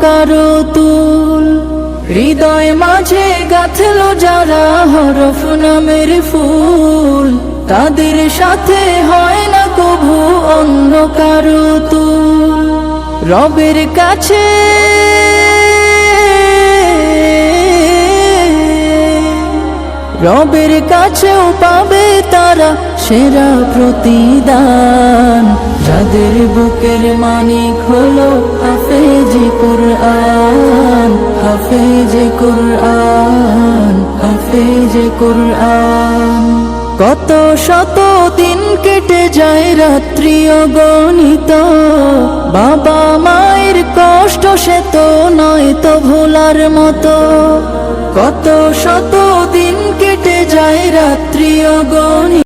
কারও তুল। হৃদয় মাঝে গাথলো যারা হরফ নামের ফুল। তাদের সাথে হয় না কভু অন্য কারও তুল। রবের কাছে রবের কাছেও পাবে তারা সেরা প্রতিদান। যাদের বুকের মানিক হলো হাফেজে কত শত দিন কেটে যায় রাত্রি অগণিত। বাবা মায়ের কষ্ট সে তো নয় তো ভোলার মতো। কত শত দিন কেটে যায় রাত্রি অগণিত।